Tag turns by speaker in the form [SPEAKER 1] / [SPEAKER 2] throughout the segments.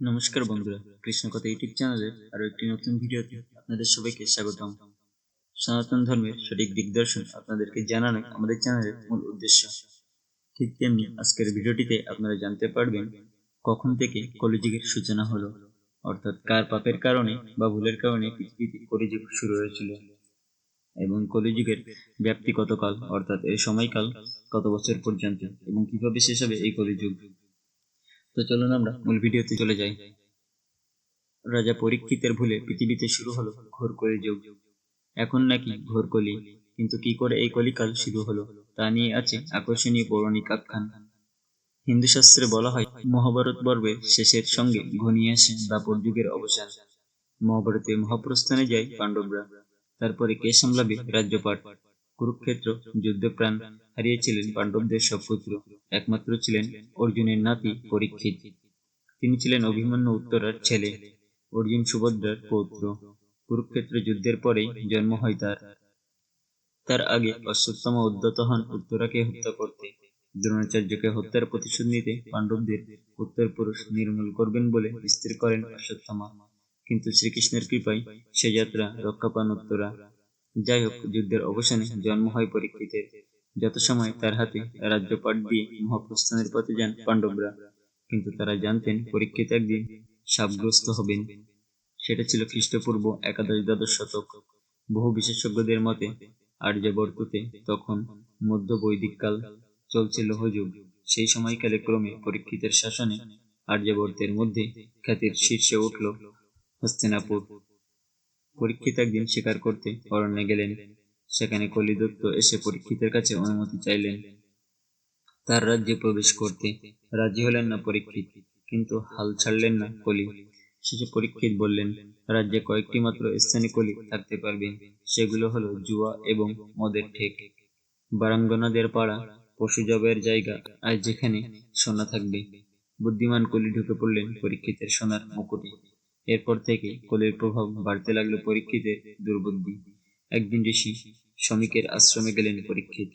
[SPEAKER 1] নমস্কার বন্ধুরা, কৃষ্ণকথা ইউটিউব চ্যানেলের আরও একটি নতুন ভিডিওতে আপনাদের সবাইকে স্বাগতম। সনাতন ধর্মের সঠিক দিগদর্শন আপনাদেরকে জানানো আমাদের চ্যানেলের মূল উদ্দেশ্য। ঠিক তেমনি আজকের ভিডিওটিতে আপনারা জানতে পারবেন কখন থেকে কলিযুগের সূচনা হলো, অর্থাৎ কার পাপের কারণে বা ভুলের কারণে পৃথিবীতে কলিযুগ শুরু হয়েছিল এবং কলিযুগের ব্যাপ্তি কতকাল, অর্থাৎ এর সময়কাল কত বছর পর্যন্ত এবং কীভাবে শেষ হবে এই কলিযুগ তো চলুন আমরা মূল ভিডিওতে চলে যাই। রাজা পরীক্ষিতের ভুলে পৃথিবীতে শুরু হলো ঘোর কলিযুগ এখন নাকি ঘোর কলি, কিন্তু কি করে এই কলিকাল শুরু হলো তা নিয়ে আছে আকর্ষণীয় পৌরাণিক আখ্যান। হিন্দু শাস্ত্রে বলা হয়, মহাভারত পর্বের শেষের সঙ্গে ঘনিয়ে আসে দাপর যুগের অবসান। মহাভারতে মহাপ্রস্থানে যায় পাণ্ডবরা, তারপরে কে সামলাবে রাজ্যপাট? কুরুক্ষেত্র যুদ্ধে প্রাণ হারিয়েছিলেন পাণ্ডবদের সব পুত্র একমাত্র ছিলেন অর্জুনের নাতি পরীক্ষিত। তিনি ছিলেন অভিমন্যু উত্তরার ছেলে, অর্জুন সুভদ্রার পৌত্র। কুরুক্ষেত্র যুদ্ধের পরেই জন্ম হয় তার। তার আগে অশ্বত্থামা উদ্যত হন উত্তরাকে হত্যা করতে। দ্রোণাচার্যকে হত্যার প্রতিশোধ নিতে পাণ্ডবদের উত্তর পুরুষ নির্মূল করবেন বলে স্থির করেন অশ্বত্থামা। কিন্তু শ্রীকৃষ্ণের কৃপায় সে যাত্রা রক্ষা পান উত্তরা। যাই হোক যুদ্ধের অবসানে জন্ম হয় পরীক্ষিতের। যত সময় তার হাতে রাজ্যপাট দিয়ে মহাপ্রস্থানের পথে যান পাণ্ডবরা, কিন্তু তারা জানতেন পরীক্ষিত একদিন সাপগ্রস্ত হবেন। সেটা ছিল খ্রিস্টপূর্ব একাদশ দ্বাদশ শতক। বহু বিশেষজ্ঞদের মতে, আর্যবর্ততে তখন মধ্য বৈদিককাল চলছে লৌহযুগ সেই সময়কালে ক্রমে পরীক্ষিতের শাসনে আর্যবর্তের মধ্যে খ্যাতির শীর্ষে উঠল হস্তিনাপুর। পরীক্ষিত একদিন শিকার করতে অরণ্যে গেলেন। সেখানে কলিদত্ত এসে পরীক্ষিতের কাছে অনুমতি চাইলেন। তার রাজ্যে প্রবেশ করতে রাজি হলেন না পরীক্ষিত, কিন্তু হাল ছাড়লেন না কলি। শেষে পরীক্ষিত বললেন, রাজ্যে কয়েকটি মাত্র স্থানীয় কলি থাকতে পারবেন সেগুলো হলো জুয়া এবং মদের ঠেক। বারাঙ্গনাদের পাড়া, পশু জবের জায়গা আর যেখানে সোনা থাকবে। বুদ্ধিমান কলি ঢুকে পড়লেন পরীক্ষিতের সোনার মুকুটে। এরপর থেকে কলির প্রভাব বাড়তে লাগল পরীক্ষিতের দুর্বুদ্ধি। একদিন ঋষি শ্রমিকের আশ্রমে গেলেন পরীক্ষিত।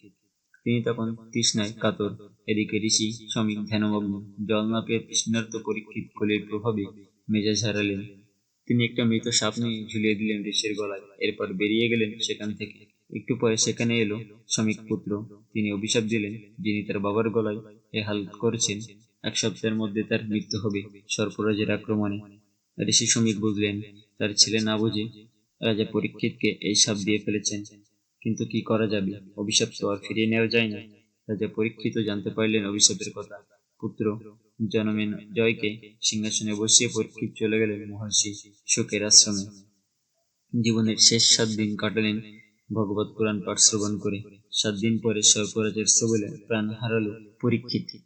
[SPEAKER 1] তিনি তখন তৃষ্ণায় কাতর। এদিকে ঋষি শ্রমিক ধ্যানমগ্ন। জল না পেয়ে তৃষ্ণার্ত পরীক্ষিত কলির প্রভাবে মেজাজ হারালেন। তিনি একটা মৃত সাপ নিয়ে ঝুলিয়ে দিলেন ঋষির গলায়। এরপর বেরিয়ে গেলেন সেখান থেকে। একটু পরে সেখানে এলো শ্রমিক পুত্র। তিনি অভিশাপ দিলেন, যিনি তার বাবার গলায় এ হাল করেছেন, এক সপ্তাহের মধ্যে তার মৃত্যু হবে সর্পরাজের আক্রমণে। ঋষি শ্রমিক বুঝলেন, তার ছেলে না বুঝে রাজা পরীক্ষিতকে এই সাপ দিয়ে ফেলেছেন। কিন্তু কি করা যাবে? অভিশাপ তো আর ফিরিয়ে নেওয়া যায় না। রাজা পরীক্ষিত জানতে পারলেন অভিশাপের কথা। পুত্র জনমেন জয়কে সিংহাসনে বসিয়ে পরীক্ষিত চলে গেলেন মহর্ষি শোকের আশ্রমে। জীবনের শেষ সাত দিন কাটালেন ভগবত পুরাণ পাঠ শ্রবণ করে। সাত দিন পরে সর্পরাজের সবলে প্রাণ হারালো পরীক্ষিত।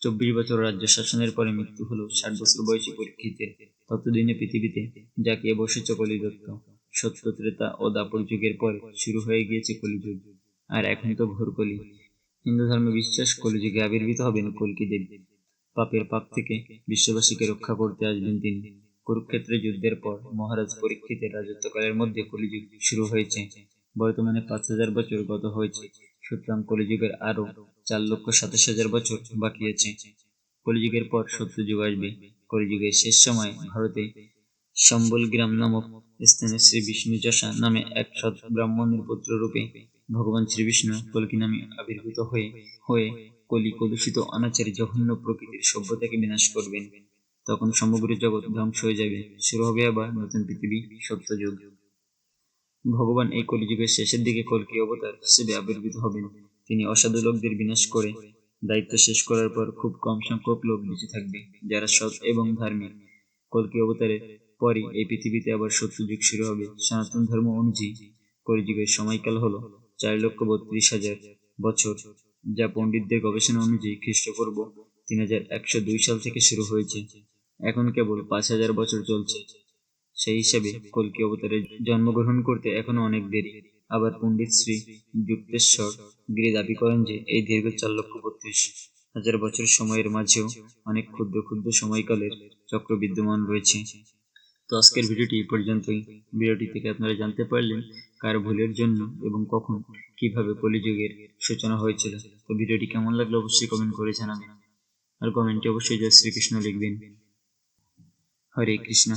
[SPEAKER 1] চব্বিশ বছর রাজ্য শাসনের পরে মৃত্যু হলো ষাট বছর বয়সী পরীক্ষিতের। ততদিনে পৃথিবীতে যাকে বসেছ কলিদত্ত সত্য ত্রেতা ও দাপর যুগের পর শুরু হয়ে গিয়েছে কলিযুগ। আর এখন তো ঘোর কলি। হিন্দু ধর্মে বিশ্বাস কলিযুগে আবির্ভূত হবেন কলকি দেবী পাপের পাপ থেকে বিশ্ববাসীকে রক্ষা করতে আসবেন তিনি। কুরুক্ষেত্রে যুদ্ধের পর মহারাজ পরীক্ষিতের রাজত্বকালের মধ্যে কলিযুগ শুরু হয়েছে। বর্তমানে পাঁচ হাজার বছর গত হয়েছে। সুতরাং কলিযুগের আরও চার লক্ষ সাতাশ হাজার বছর বাকি আছে। কলিযুগের পর সত্যযুগ আসবে। কলিযুগের শেষ সময় ভারতে সম্বল গ্রাম নামক স্থানে শ্রী বিষ্ণু যশা নামে এক সৎ ব্রাহ্মণের পুত্র রূপে ভগবান শ্রীবিষ্ণু কলকি নামে আবির্ভূত হয়ে হয়ে কলি কলুষিত অনাচারী জঘন্য প্রকৃতির সভ্যতাকে বিনাশ করবেন। তখন সমগ্র জগৎ ধ্বংস হয়ে যাবে। শুরু হবে আবার নতুন পৃথিবী, সত্যযুগ। ভগবান এই কলিযুগের শেষের দিকে কলকি অবতার হিসেবে আবির্ভূত হবেন। তিনি অসাধু লোকদের বিনাশ করে দায়িত্ব শেষ করার পর খুব কম সংখ্যক লোক বেঁচে থাকবে, যারা সৎ এবং ধার্মিক কলকি অবতারের পরই এই পৃথিবীতে আবার সত্যযুগ শুরু হবে। সনাতন ধর্ম অনুযায়ী কলিযুগের সময়কাল হলো চার লক্ষ বত্রিশ হাজার বছর, যা পণ্ডিতদের গবেষণা অনুযায়ী খ্রিস্টপূর্ব তিন হাজার একশো দুই সাল থেকে শুরু হয়েছে। এখন কেবল পাঁচ হাজার বছর চলছে। সেই হিসাবে কলকি অবতারে জন্মগ্রহণ করতে এখনও অনেক দেরি। আবার পণ্ডিত শ্রী যুক্তেশ্বর গিরি দাবি করেন যে, এই দীর্ঘ চার লক্ষ বত্রিশ হাজার বছর সময়ের মাঝেও অনেক ক্ষুদ্র ক্ষুদ্র সময়কালের চক্র বিদ্যমান রয়েছে। তো আজকের ভিডিওটি এই পর্যন্তই। ভিডিওটি থেকে আপনারা জানতে পারলেন কার ভুলের জন্য এবং কখন কীভাবে কলিযুগের সূচনা হয়েছিল। তো ভিডিওটি কেমন লাগল অবশ্যই কমেন্ট করে জানাবেন। আর কমেন্টে অবশ্যই জয় শ্রীকৃষ্ণ লিখবেন। হরে কৃষ্ণ।